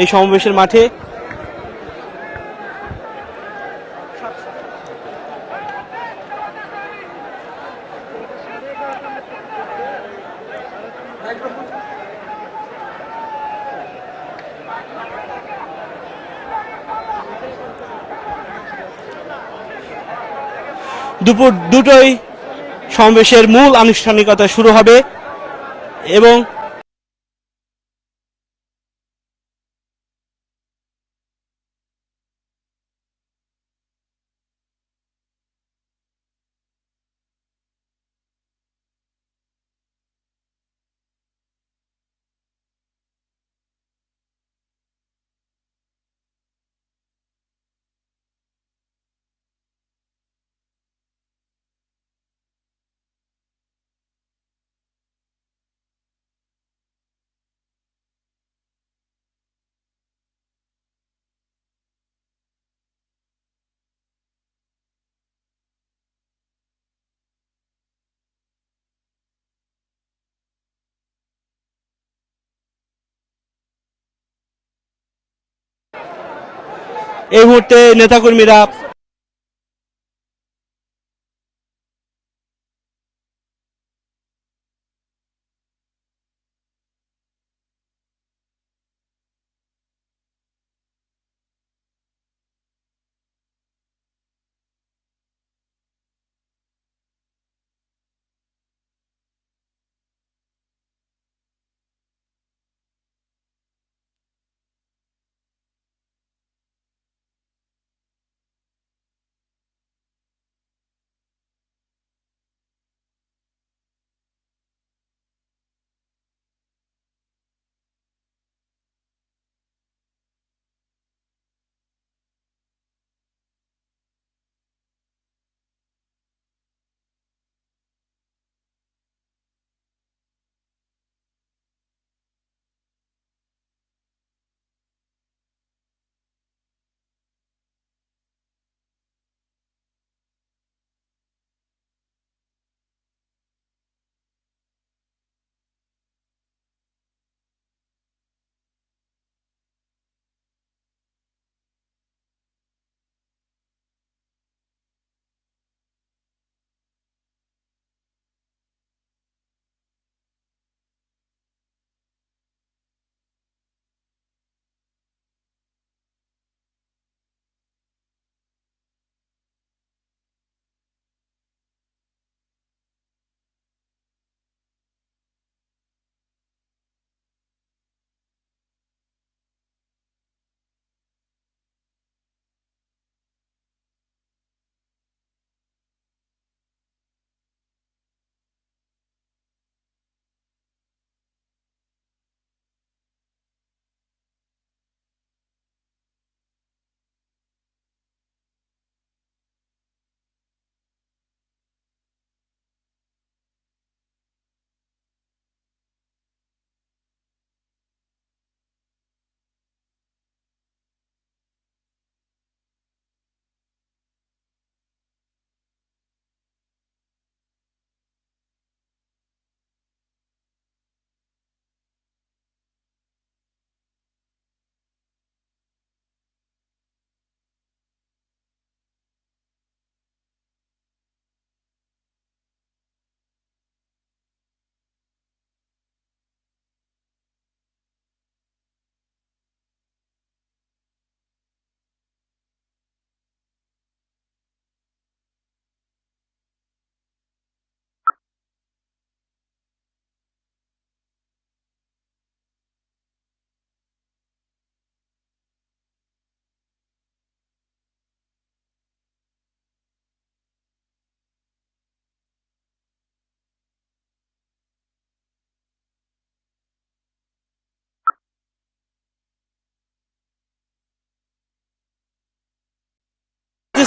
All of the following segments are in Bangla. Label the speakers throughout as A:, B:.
A: এই সমাবেশের মাঠে। দুপুর দুটোই সমাবেশের মূল আনুষ্ঠানিকতা শুরু হবে এবং এই মুহূর্তে নেতাকর্মীরা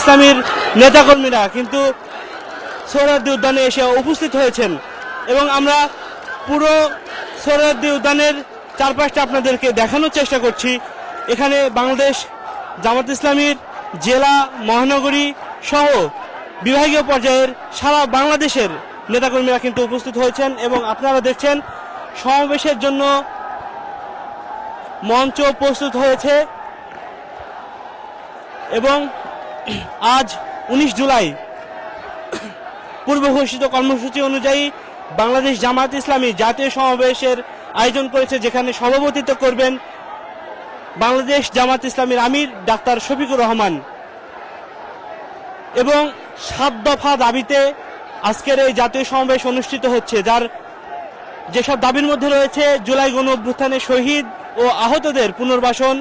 A: ইসলামীর নেতাকর্মীরা কিন্তু সোহরাদ্দি উদ্যানে এসে উপস্থিত হয়েছেন। এবং আমরা পুরো সোহরাদ্দি উদ্যানের চারপাশটা আপনাদেরকে দেখানোর চেষ্টা করছি। এখানে বাংলাদেশ জামাত ইসলামীর জেলা, মহানগরী সহ বিভাগীয় পর্যায়ের সারা বাংলাদেশের নেতাকর্মীরা কিন্তু উপস্থিত হয়েছেন এবং আপনারা দেখছেন, সমাবেশের জন্য মঞ্চ প্রস্তুত হয়েছে। এবং আজ উনিশ জুলাই। পূর্ব ঘোষিত কর্মসূচি অনুযায়ী বাংলাদেশ জামাত ইসলামী জাতীয় সমাবেশের আয়োজন করেছে, যেখানে সভাপতিত্ব করবেন বাংলাদেশ জামাত ইসলামীর আমির ডাক্তার শফিকুর রহমান। এবং সাত দফা দাবিতে আজকের এই জাতীয় সমাবেশ অনুষ্ঠিত হচ্ছে, যার যেসব দাবির মধ্যে রয়েছে, জুলাই গণ অভ্যুত্থানে শহীদ ও আহতদের পুনর্বাসন,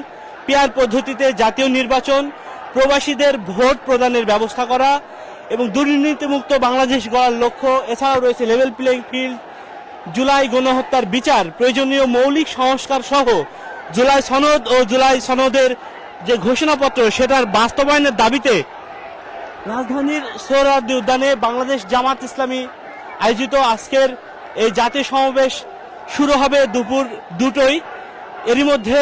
A: পিয়ার পদ্ধতিতে জাতীয় নির্বাচন প্রবাসীদের ভোট প্রদানের ব্যবস্থা করা এবং দুর্নীতিমুক্ত বাংলাদেশ গড়ার লক্ষ্য। এছাড়াও রয়েছে লেভেল প্লেইং ফিল্ড জুলাই গণহত্যার বিচার, প্রয়োজনীয় মৌলিক সংস্কার সহ জুলাই সনদ ও জুলাই সনদের যে ঘোষণাপত্র, সেটার বাস্তবায়নের দাবিতে রাজধানীর সোহরাওয়ার্দী উদ্যানে বাংলাদেশ জামাত ইসলামী আয়োজিত আজকের এই জাতীয় সমাবেশ শুরু হবে দুপুর দুটোই এরই মধ্যে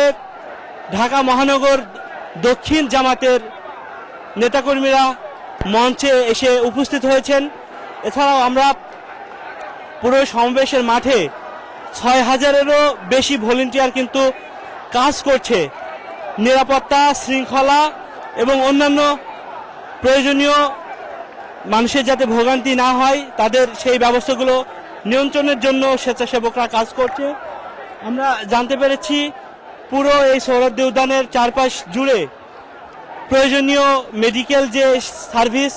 A: ঢাকা মহানগর দক্ষিণ জামাতের নেতাকর্মীরা মঞ্চে এসে উপস্থিত হয়েছেন। এছাড়াও আমরা পুরো সমাবেশের মাঠে ছয় হাজারেরও বেশি ভলেন্টিয়ার কিন্তু কাজ করছে। নিরাপত্তা, শৃঙ্খলা এবং অন্যান্য প্রয়োজনীয় মানুষের যাতে ভোগান্তি না হয়, তাদের সেই ব্যবস্থাগুলো নিয়ন্ত্রণের জন্য স্বেচ্ছাসেবকরা কাজ করছে। আমরা জানতে পেরেছি পুরো এই সৌরদ্দি উদ্যানের চারপাশ জুড়ে প্রয়োজনীয় মেডিকেল যে সার্ভিস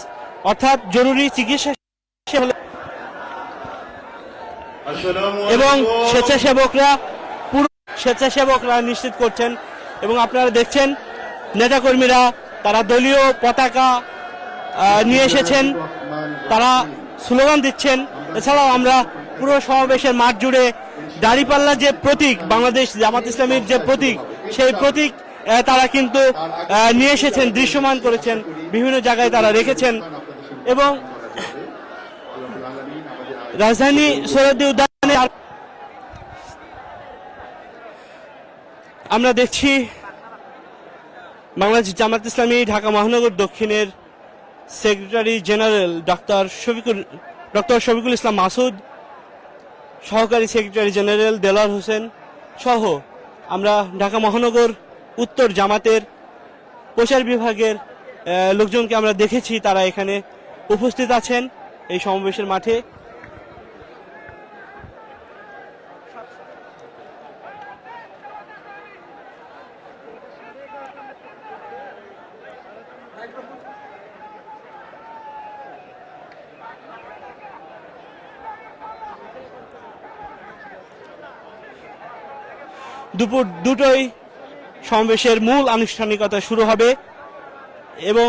A: অর্থাৎ জরুরি চিকিৎসা এবং স্বেচ্ছাসেবকরা পুরো স্বেচ্ছাসেবকরা নিশ্চিত করছেন এবং আপনারা দেখছেন নেতাকর্মীরা তারা দলীয় পতাকা নিয়ে এসেছেন। তারা স্লোগান দিচ্ছেন। এছাড়াও আমরা পুরো সমাবেশের মাঠ জুড়ে দাড়িপাল্লা যে প্রতীক বাংলাদেশ জামাত ইসলামীর যে প্রতীক সেই প্রতীক তারা কিন্তু নিয়ে এসেছেন, দৃশ্যমান করেছেন, বিভিন্ন জায়গায় তারা রেখেছেন। এবং রাজধানী সৈয়দী উদ্যানে আমরা দেখছি বাংলাদেশ জামাত ইসলামী ঢাকা মহানগর দক্ষিণের secretary general doctor Shafiqul doctor Shafiqul Islam Masud, সহকারী সেক্রেটারি জেনারেল দেলার হোসেন সহ আমরা ঢাকা মহানগর উত্তর জামাতের প্রচার বিভাগের লোকজনকে আমরা দেখেছি, তারা এখানে উপস্থিত আছেন এই সমাবেশের মাঠে। দুপুর দুটোই সমাবেশের মূল আনুষ্ঠানিকতা শুরু হবে এবং